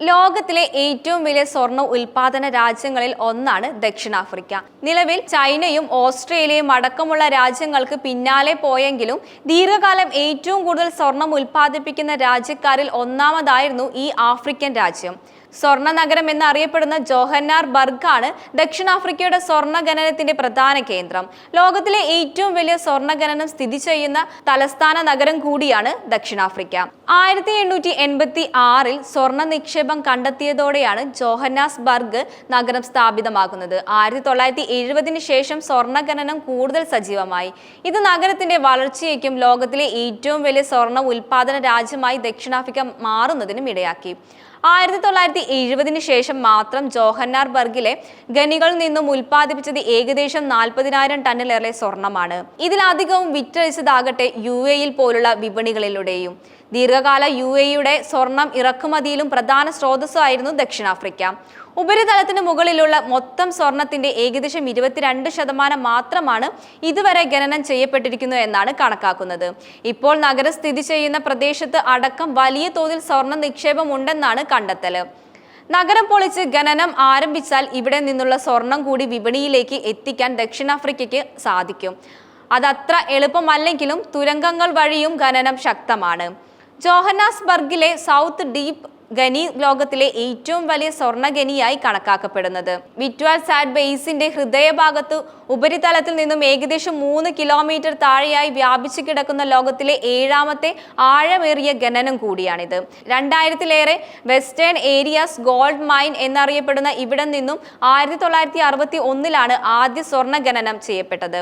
ലോകത്തിലെ ഏറ്റവും വലിയ സ്വർണ ഉൽപാദന രാജ്യങ്ങളിൽ ഒന്നാണ് ദക്ഷിണാഫ്രിക്ക. നിലവിൽ ചൈനയും ഓസ്ട്രേലിയയും അടക്കമുള്ള രാജ്യങ്ങൾക്ക് പിന്നാലെ പോയെങ്കിലും ദീർഘകാലം ഏറ്റവും കൂടുതൽ സ്വർണം ഉൽപ്പാദിപ്പിക്കുന്ന രാജ്യക്കാരിൽ ഒന്നാമതായിരുന്നു ഈ ആഫ്രിക്കൻ രാജ്യം. സ്വർണ നഗരം എന്നറിയപ്പെടുന്ന ജോഹന്നാർ ബർഗാണ് ദക്ഷിണാഫ്രിക്കയുടെ സ്വർണ ഖനനത്തിന്റെ പ്രധാന കേന്ദ്രം. ലോകത്തിലെ ഏറ്റവും വലിയ സ്വർണ ഖനനം സ്ഥിതി ചെയ്യുന്ന തലസ്ഥാന നഗരം കൂടിയാണ് ദക്ഷിണാഫ്രിക്ക. ആയിരത്തി എണ്ണൂറ്റി എൺപത്തി ആറിൽ സ്വർണ നിക്ഷേപം കണ്ടെത്തിയതോടെയാണ് ജോഹന്നാസ് ബർഗ് നഗരം സ്ഥാപിതമാകുന്നത്. ആയിരത്തി തൊള്ളായിരത്തി എഴുപതിന് ശേഷം സ്വർണ ഖനനം കൂടുതൽ സജീവമായി. ഇത് നഗരത്തിന്റെ വളർച്ചയ്ക്കും ലോകത്തിലെ ഏറ്റവും വലിയ സ്വർണ ഉൽപാദന രാജ്യമായി ദക്ഷിണാഫ്രിക്ക മാറുന്നതിനും ഇടയാക്കി. ആയിരത്തി തൊള്ളായിരത്തി എഴുപതിന് ശേഷം മാത്രം ജോഹന്നാർ ബർഗിലെ ഖനികളിൽ നിന്നും ഉൽപ്പാദിപ്പിച്ചത് ഏകദേശം നാൽപ്പതിനായിരം ടണ്ണിലേറെ സ്വർണമാണ്. ഇതിലധികവും വിറ്റഴിച്ചതാകട്ടെ യു എയിൽ പോലുള്ള വിപണികളിലൂടെയും. ദീർഘകാല യു എയുടെ സ്വർണം ഇറക്കുമതിയിലും പ്രധാന സ്രോതസ്സായിരുന്നു ദക്ഷിണാഫ്രിക്ക. ഉപരിതലത്തിന് മുകളിലുള്ള മൊത്തം സ്വർണത്തിന്റെ ഏകദേശം ഇരുപത്തിരണ്ട് ശതമാനം മാത്രമാണ് ഇതുവരെ ഖനനം ചെയ്യപ്പെട്ടിരിക്കുന്നു എന്നാണ് കണക്കാക്കുന്നത്. ഇപ്പോൾ നഗരം സ്ഥിതി ചെയ്യുന്ന പ്രദേശത്ത് അടക്കം വലിയ തോതിൽ സ്വർണ നിക്ഷേപം ഉണ്ടെന്നാണ് കണ്ടെത്തൽ നഗരം പൊളിച്ച് ഖനനം ആരംഭിച്ചാൽ ഇവിടെ നിന്നുള്ള സ്വർണം കൂടി വിപണിയിലേക്ക് എത്തിക്കാൻ ദക്ഷിണാഫ്രിക്കയ്ക്ക് സാധിക്കും. അതത്ര എളുപ്പമല്ലെങ്കിലും തുരങ്കങ്ങൾ വഴിയും ഖനനം ശക്തമാണ്. ജോഹന്നാസ്ബർഗിലെ സൗത്ത് ഡീപ്പ് ഖനി ലോകത്തിലെ ഏറ്റവും വലിയ സ്വർണ ഖനിയായി കണക്കാക്കപ്പെടുന്നത്. വിറ്റ്വാൽ സാറ്റ് ബേസിന്റെ ഹൃദയഭാഗത്ത് ഉപരിതലത്തിൽ നിന്നും ഏകദേശം മൂന്ന് കിലോമീറ്റർ താഴെയായി വ്യാപിച്ചു കിടക്കുന്ന ലോകത്തിലെ ഏഴാമത്തെ ആഴമേറിയ ഖനനം കൂടിയാണിത്. രണ്ടായിരത്തിലേറെ വെസ്റ്റേൺ ഏരിയാസ് ഗോൾഡ് മൈൻ എന്നറിയപ്പെടുന്ന ഇവിടെ നിന്നും ആയിരത്തി തൊള്ളായിരത്തി അറുപത്തി ഒന്നിലാണ് ആദ്യ സ്വർണ ഖനനം ചെയ്യപ്പെട്ടത്.